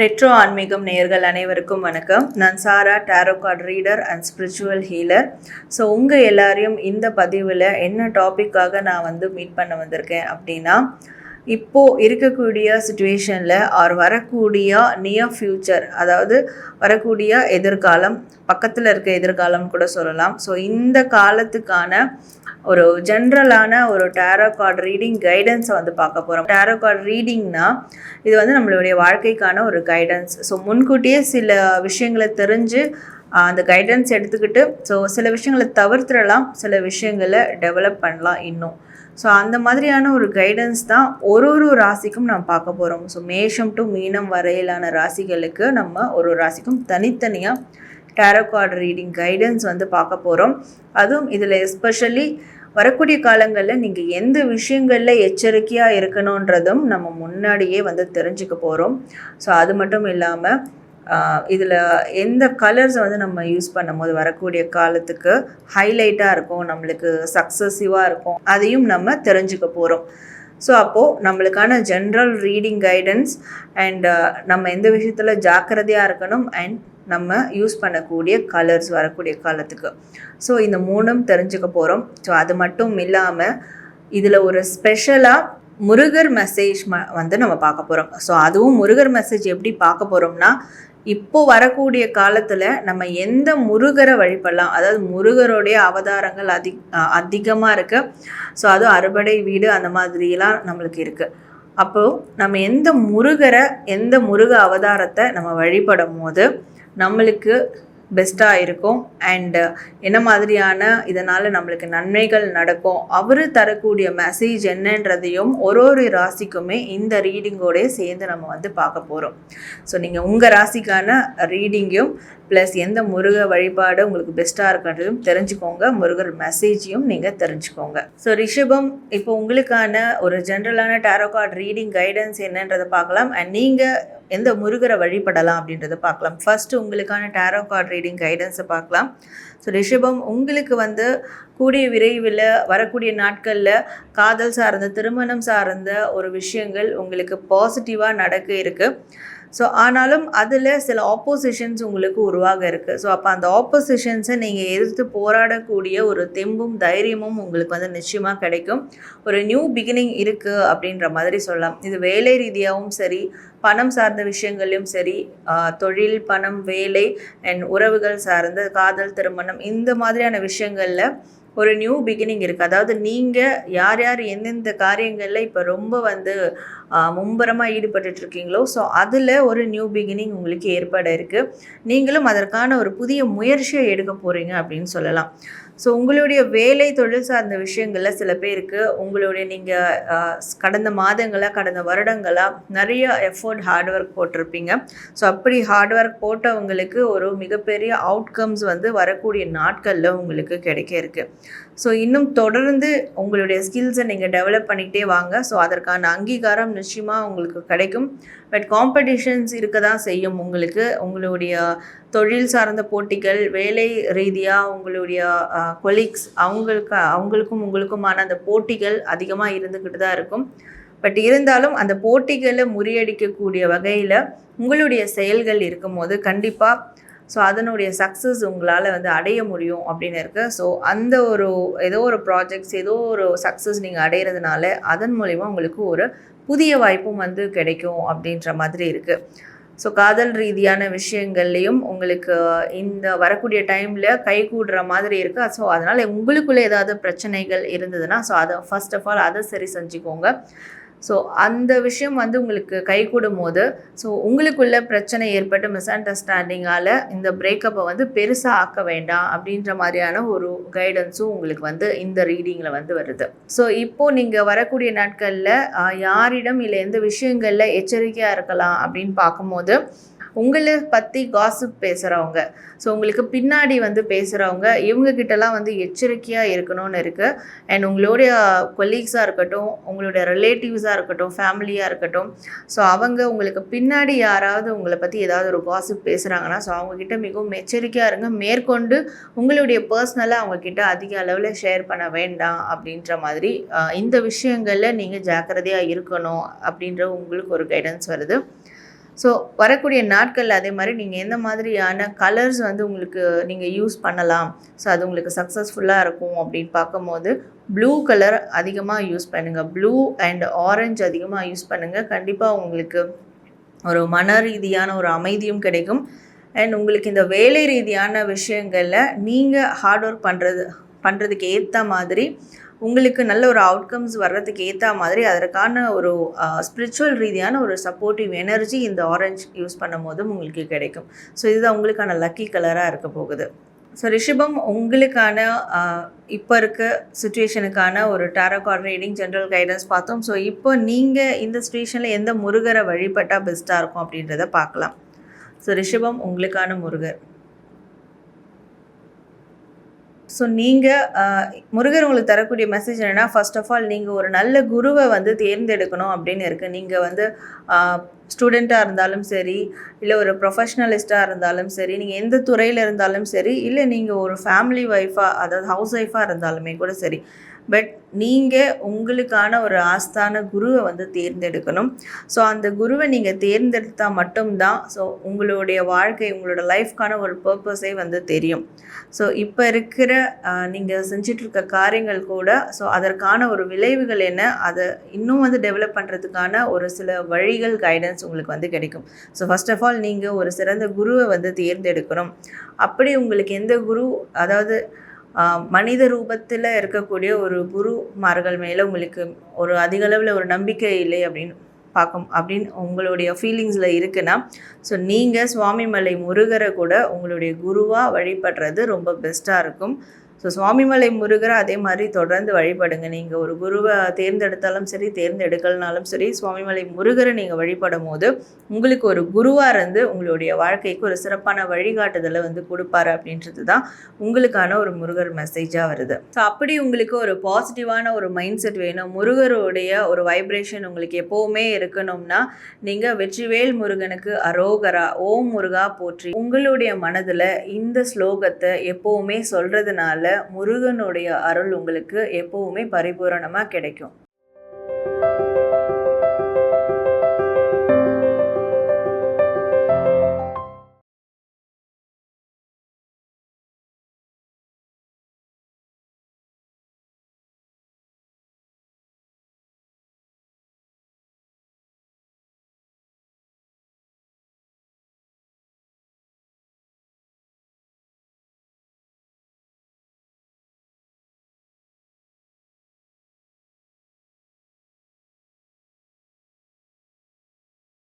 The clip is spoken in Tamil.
ரெட்ரோ ஆன்மீகம் நேயர்கள் அனைவருக்கும் வணக்கம். நான் Sara tarot card reader and spiritual healer. So உங்கள் எல்லாரையும் இந்த பதிவில் என்ன டாப்பிக்காக நான் வந்து மீட் பண்ண வந்திருக்கேன் அப்படின்னா இப்போது இருக்கக்கூடிய சுச்சுவேஷனில் ஆர் வரக்கூடிய நியர் ஃப்யூச்சர் அதாவது வரக்கூடிய எதிர்காலம் பக்கத்தில் இருக்க எதிர்காலம் கூட சொல்லலாம். ஸோ இந்த காலத்துக்கான ஒரு ஜென்ரலான ஒரு டேரோ கார்டு ரீடிங் கைடன்ஸை வந்து பார்க்க போகிறோம் டேரோ கார்டு ரீடிங்னா இது வந்து நம்மளுடைய வாழ்க்கைக்கான ஒரு கைடன்ஸ் ஸோ முன்கூட்டியே சில விஷயங்களை தெரிஞ்சு அந்த கைடன்ஸ் எடுத்துக்கிட்டு ஸோ சில விஷயங்களை தவிர்த்துடலாம் சில விஷயங்களை டெவலப் பண்ணலாம் இன்னும். ஸோ அந்த மாதிரியான ஒரு கைடன்ஸ் தான் ஒரு ஒரு ராசிக்கும் நம்ம பார்க்க போகிறோம் ஸோ மேஷம் டு மீனம் வரையிலான ராசிகளுக்கு நம்ம ஒரு ஒரு ராசிக்கும் தனித்தனியாக டேரோ கார்டு ரீடிங் கைடன்ஸ் வந்து பார்க்க போகிறோம் அதுவும் இதில் எஸ்பெஷலி வரக்கூடிய காலங்களில் நீங்கள் எந்த விஷயங்களில் எச்சரிக்கையாக இருக்கணுன்றதும் நம்ம முன்னாடியே வந்து தெரிஞ்சுக்க போகிறோம் ஸோ அது மட்டும் இல்லாமல் இதில் எந்த கலர்ஸை வந்து நம்ம யூஸ் பண்ணும்போது வரக்கூடிய காலத்துக்கு ஹைலைட்டாக இருக்கும் நம்மளுக்கு சக்ஸஸிவாக இருக்கும் அதையும் நம்ம தெரிஞ்சுக்க போகிறோம் ஸோ அப்போது நம்மளுக்கான ஜென்ரல் ரீடிங் கைடன்ஸ் அண்ட் நம்ம எந்த விஷயத்தில் ஜாக்கிரதையாக இருக்கணும் அண்ட் நம்ம யூஸ் பண்ணக்கூடிய கலர்ஸ் வரக்கூடிய காலத்துக்கு. ஸோ இந்த மூணும் தெரிஞ்சுக்க போகிறோம் ஸோ அது மட்டும் இல்லாமல் இதில் ஒரு ஸ்பெஷலாக முருகர் மெசேஜ் ம வந்து நம்ம பார்க்க போகிறோம் ஸோ அதுவும் முருகர் மெசேஜ் எப்படி பார்க்க போகிறோம்னா இப்போ வரக்கூடிய காலத்தில் நம்ம எந்த முருகரை வழிபடலாம்? அதாவது முருகருடைய அவதாரங்கள் அதி அதிகமாக இருக்குது ஸோ அதுவும் அறுபடை வீடு அந்த மாதிரிலாம் நம்மளுக்கு இருக்குது அப்போது நம்ம எந்த முருகரை எந்த முருக அவதாரத்தை நம்ம வழிபடும் போது நம்மளுக்கு பெஸ்ட்டாக இருக்கும். அண்டு uh, என்ன மாதிரியான இதனால் நம்மளுக்கு நன்மைகள் நடக்கும்? அவர் தரக்கூடிய மெசேஜ் என்னன்றதையும் ஒரு ஒரு ராசிக்குமே இந்த ரீடிங்கோடய சேர்ந்து நம்ம வந்து பார்க்க போகிறோம் ஸோ நீங்கள் உங்கள் ராசிக்கான ரீடிங்கும் ப்ளஸ் எந்த முருக வழிபாடு உங்களுக்கு பெஸ்ட்டாக இருக்கிறதையும் தெரிஞ்சுக்கோங்க. முருகர் மெசேஜையும் நீங்கள் தெரிஞ்சுக்கோங்க. ஸோ ரிஷபம் இப்போ உங்களுக்கான ஒரு ஜென்ரலான டேரோ கார்டு ரீடிங் கைடன்ஸ் என்னன்றதை பார்க்கலாம். அண்ட் நீங்கள் எந்த முருகரை வழிபடலாம் அப்படின்றத பார்க்கலாம். ஃபர்ஸ்ட் உங்களுக்கான டேரோ கார்டு ரீடிங் கைடன்ஸை பார்க்கலாம். ஸோ ரிஷபம் உங்களுக்கு வந்து கூடிய விரைவில் வரக்கூடிய நாட்களில் காதல் சார்ந்த திருமணம் சார்ந்த ஒரு விஷயங்கள் உங்களுக்கு பாசிட்டிவாக நடக்க இருக்குது ஸோ ஆனாலும் அதில் சில ஆப்போசிஷன்ஸ் உங்களுக்கு உருவாக இருக்குது ஸோ அப்போ அந்த ஆப்போசிஷன்ஸை நீங்கள் எதிர்த்து போராடக்கூடிய ஒரு தெம்பும் தைரியமும் உங்களுக்கு வந்து நிச்சயமாக கிடைக்கும். ஒரு நியூ பிகினிங் இருக்குது அப்படின்ற மாதிரி சொல்லலாம். இது வேலை ரீதியாகவும் சரி பணம் சார்ந்த விஷயங்கள்லையும் சரி தொழில் பணம் வேலை அண்ட் உறவுகள் சார்ந்த காதல் திருமணம் இந்த மாதிரியான விஷயங்களில் ஒரு நியூ பிகினிங் இருக்குது அதாவது நீங்கள் யார் யார் எந்தெந்த காரியங்களில் இப்போ ரொம்ப வந்து மும்பரமாக ஈடுபட்டுட்ருக்கீங்களோ ஸோ அதில் ஒரு நியூ பிகினிங் உங்களுக்கு ஏற்பட இருக்குது நீங்களும் அதற்கான ஒரு புதிய முயற்சியை எடுக்க போகிறீங்க அப்படின்னு சொல்லலாம். ஸோ உங்களுடைய வேலை தொழில் சார்ந்த விஷயங்களில் சில பேருக்கு உங்களுடைய நீங்கள் கடந்த மாதங்களாக கடந்த வருடங்களாக நிறைய எஃபோர்ட் ஹார்ட் ஒர்க் போட்டிருப்பீங்க. ஸோ அப்படி ஹார்ட் ஒர்க் போட்டவங்களுக்கு ஒரு மிகப்பெரிய அவுட்கம்ஸ் வந்து வரக்கூடிய நாட்களில் உங்களுக்கு கிடைக்க இருக்குது ஸோ இன்னும் தொடர்ந்து உங்களுடைய ஸ்கில்ஸை நீங்கள் டெவலப் பண்ணிகிட்டே வாங்க. ஸோ அதற்கான அங்கீகாரம் நிச்சயமாக உங்களுக்கு கிடைக்கும். பட் காம்படிஷன்ஸ் இருக்க தான் செய்யும் உங்களுக்கு. உங்களுடைய தொழில் சார்ந்த போட்டிகள் வேலை ரீதியாக உங்களுடைய கொலீக்ஸ் அவங்களுக்கு அவங்களுக்கும் உங்களுக்குமான அந்த போட்டிகள் அதிகமாக இருந்துக்கிட்டு தான் இருக்கும். பட் இருந்தாலும் அந்த போட்டிகளை முறியடிக்கக்கூடிய வகையில் உங்களுடைய செயல்கள் இருக்கும்போது கண்டிப்பாக ஸோ அதனுடைய சக்ஸஸ் உங்களால் வந்து அடைய முடியும் அப்படின்னு இருக்கு. ஸோ அந்த ஒரு ஏதோ ஒரு ப்ராஜெக்ட்ஸ் ஏதோ ஒரு சக்ஸஸ் நீங்கள் அடையிறதுனால அதன் மூலிமா உங்களுக்கு ஒரு புதிய வாய்ப்பும் வந்து கிடைக்கும் அப்படின்ற மாதிரி இருக்குது ஸோ காதல் ரீதியான விஷயங்கள்லையும் உங்களுக்கு இந்த வரக்கூடிய டைமில் கை கூடுற மாதிரி இருக்குது ஸோ அதனால் உங்களுக்குள்ளே ஏதாவது பிரச்சனைகள் இருந்ததுன்னா ஸோ அதை ஃபர்ஸ்ட் ஆஃப் ஆல் அதை சரி செஞ்சுக்கோங்க. ஸோ அந்த விஷயம் வந்து உங்களுக்கு கை கூடும் போது ஸோ உங்களுக்குள்ள பிரச்சனை ஏற்பட்டு மிஸ் அண்டர்ஸ்டாண்டிங்கால் இந்த பிரேக்கப்பை வந்து பெருசாக ஆக்க வேண்டாம் அப்படின்ற மாதிரியான ஒரு கைடன்ஸும் உங்களுக்கு வந்து இந்த ரீடிங்கில் வந்து வருது. ஸோ இப்போது நீங்கள் வரக்கூடிய நாட்களில் யாரிடம் இல்லை எந்த விஷயங்களில் எச்சரிக்கையாக இருக்கலாம் அப்படின்னு பார்க்கும்போது உங்களை பற்றி காசிப் பேசுகிறவங்க ஸோ உங்களுக்கு பின்னாடி வந்து பேசுகிறவங்க இவங்க கிட்டலாம் வந்து எச்சரிக்கையாக இருக்கணும்னு இருக்குது அண்ட் உங்களுடைய கொலீக்ஸாக இருக்கட்டும் உங்களுடைய ரிலேட்டிவ்ஸாக இருக்கட்டும் ஃபேமிலியாக இருக்கட்டும். ஸோ அவங்க உங்களுக்கு பின்னாடி யாராவது உங்களை பற்றி ஏதாவது ஒரு காசிப் பேசுகிறாங்கன்னா ஸோ அவங்கக்கிட்ட மிகவும் எச்சரிக்கையாக இருங்க. மேற்கொண்டு உங்களுடைய பர்சனலாக அவங்கக்கிட்ட அதிக அளவில் ஷேர் பண்ண வேண்டாம் அப்படின்ற மாதிரி இந்த விஷயங்களில் நீங்கள் ஜாக்கிரதையாக இருக்கணும் அப்படின்ற உங்களுக்கு ஒரு கைடன்ஸ் வருது. ஸோ வரக்கூடிய நாட்கள் அதே மாதிரி நீங்கள் எந்த மாதிரியான கலர்ஸ் வந்து உங்களுக்கு நீங்கள் யூஸ் பண்ணலாம்? ஸோ அது உங்களுக்கு சக்ஸஸ்ஃபுல்லாக இருக்கும் அப்படின்னு பார்க்கும்போது ப்ளூ கலர் அதிகமாக யூஸ் பண்ணுங்கள் ப்ளூ அண்ட் ஆரஞ்சு அதிகமாக யூஸ் பண்ணுங்கள் கண்டிப்பாக உங்களுக்கு ஒரு மன ரீதியான ஒரு அமைதியும் கிடைக்கும். அண்ட் உங்களுக்கு இந்த வேலை ரீதியான விஷயங்களில் நீங்கள் ஹார்ட் ஒர்க் பண்ணுறது பண்ணுறதுக்கு ஏற்ற மாதிரி உங்களுக்கு நல்ல ஒரு அவுட்கம்ஸ் வர்றதுக்கு ஏற்ற மாதிரி அதற்கான ஒரு ஸ்பிரிச்சுவல் ரீதியான ஒரு சப்போர்ட்டிவ் எனர்ஜி இந்த ஆரஞ்சு யூஸ் பண்ணும் போதும் உங்களுக்கு கிடைக்கும். ஸோ இதுதான் உங்களுக்கான லக்கி கலராக இருக்க போகுது. ஸோ ரிஷபம் உங்களுக்கான இப்போ இருக்க சுச்சுவேஷனுக்கான ஒரு tarot card reading general guidance பார்த்தோம். ஸோ இப்போ நீங்கள் இந்த சுச்சுவேஷனில் எந்த முருகரை வழிபட்டால் பெஸ்ட்டாக இருக்கும் அப்படின்றத பார்க்கலாம். ஸோ ரிஷபம் உங்களுக்கான முருகர். ஸோ நீங்கள் முருகர் உங்களுக்கு தரக்கூடிய மெசேஜ் என்னென்னா ஃபர்ஸ்ட் ஆஃப் ஆல் நீங்கள் ஒரு நல்ல குருவை வந்து தேர்ந்தெடுக்கணும் அப்படின்னு இருக்குது நீங்கள் வந்து ஸ்டூடெண்ட்டாக இருந்தாலும் சரி இல்லை ஒரு ப்ரொஃபஷ்னலிஸ்ட்டாக இருந்தாலும் சரி நீங்கள் எந்த துறையில் இருந்தாலும் சரி இல்லை நீங்கள் ஒரு ஃபேமிலி ஒய்ஃபாக அதாவது ஹவுஸ் ஒய்ஃபாக இருந்தாலுமே கூட சரி பட் நீங்கள் உங்களுக்கான ஒரு ஆஸ்தான குருவை வந்து தேர்ந்தெடுக்கணும். ஸோ அந்த குருவை நீங்கள் தேர்ந்தெடுத்தால் மட்டும்தான் ஸோ உங்களுடைய வாழ்க்கை உங்களோட லைஃப்க்கான ஒரு பர்பஸே வந்து தெரியும். ஸோ இப்போ இருக்கிற நீங்கள் செஞ்சிட்ருக்க காரியங்கள் கூட ஸோ அதற்கான ஒரு விளைவுகள் என்ன? அதை இன்னும் வந்து டெவலப் பண்ணுறதுக்கான ஒரு சில வழிகள் கைடன்ஸ் உங்களுக்கு வந்து கிடைக்கும். ஸோ ஃபஸ்ட் ஆஃப் ஆல் நீங்கள் ஒரு சிறந்த குருவை வந்து தேர்ந்தெடுக்கணும். அப்படி உங்களுக்கு எந்த குரு அதாவது மனித ரூபத்தில் இருக்கக்கூடிய ஒரு குருமார்கள் மேலே உங்களுக்கு ஒரு அதிகளவில் ஒரு நம்பிக்கை இல்லை அப்படின்னு பார்க்கும் அப்படின்னு உங்களுடைய ஃபீலிங்ஸில் இருக்குன்னா ஸோ நீங்கள் சுவாமிமலை முருகரை கூட உங்களுடைய குருவாக வழிபடுறது ரொம்ப பெஸ்ட்டாக இருக்கும். ஸோ சுவாமிமலை முருகரை அதே மாதிரி தொடர்ந்து வழிபடுங்க. நீங்கள் ஒரு குருவை தேர்ந்தெடுத்தாலும் சரி தேர்ந்தெடுக்கலனாலும் சரி சுவாமிமலை முருகரை நீங்கள் வழிபடும் போது உங்களுக்கு ஒரு குருவாக இருந்து உங்களுடைய வாழ்க்கைக்கு ஒரு சிறப்பான வழிகாட்டுதலை வந்து கொடுப்பாரு அப்படின்றது தான் உங்களுக்கான ஒரு முருகர் மெசேஜாக வருது. ஸோ அப்படி உங்களுக்கு ஒரு பாசிட்டிவான ஒரு மைண்ட் செட் வேணும். முருகருடைய ஒரு வைப்ரேஷன் உங்களுக்கு எப்போவுமே இருக்கணும்னா நீங்கள் வெற்றிவேல் முருகனுக்கு அரோகரா ஓம் முருகா போற்றி உங்களுடைய மனதில் இந்த ஸ்லோகத்தை எப்போவுமே சொல்கிறதுனால முருகனுடைய அருள் உங்களுக்கு எப்போவுமே பரிபூரணமாக கிடைக்கும்.